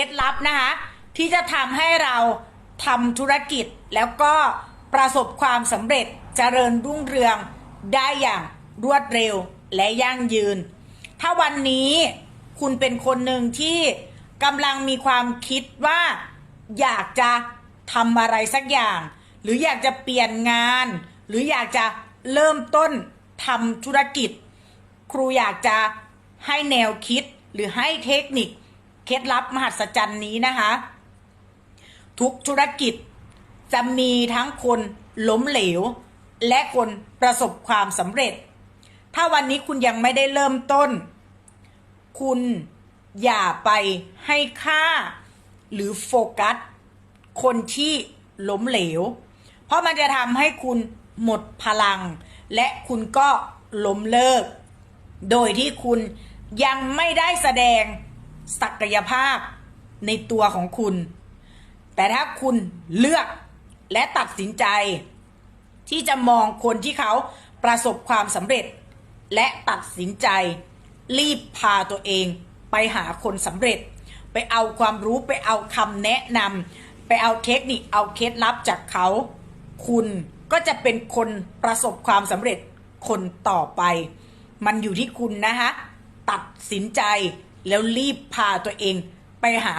ล็ดลับนะคะที่จะทำให้เราทำธุรกิจแล้วก็ประสบความสำเร็จเจริญรุ่งเรืองได้อย่างรวดเร็วและยั่งยืน ถ้าวันนี้คุณเป็นคนหนึ่งที่กำลังมีความคิดว่าอยากจะทำอะไรสักอย่าง หรืออยากจะเปลี่ยนงาน หรืออยากจะเริ่มต้นทำธุรกิจ ครูอยากจะให้แนวคิดหรือให้เทคนิค เคล็ดลับมหัศจรรย์นี้นะคะ ทุกธุรกิจจะมีทั้งคนล้มเหลว และคนประสบความสำเร็จ ถ้าวันนี้คุณยังไม่ได้เริ่มต้น คุณอย่าไปให้ค่าหรือโฟกัส คนที่ล้มเหลว เพราะมันจะทำให้คุณหมดพลัง และคุณก็ล้มเลิก โดยที่คุณยังไม่ได้แสดง ศักยภาพในตัวของคุณ แต่ถ้าคุณเลือกและตัดสินใจ ที่จะมองคนที่เขาประสบความสำเร็จ และตัดสินใจ รีบพาตัวเอง ไปหาคนสำเร็จ ไปเอาความรู้ไปเอาคำแนะนำไปเอาเทคนิคเอาเคล็ดลับจากเขา คุณก็จะเป็นคนประสบความสำเร็จคนต่อไป มันอยู่ที่คุณนะคะ ตัดสินใจ แล้วรีบพาตัวเองไปหา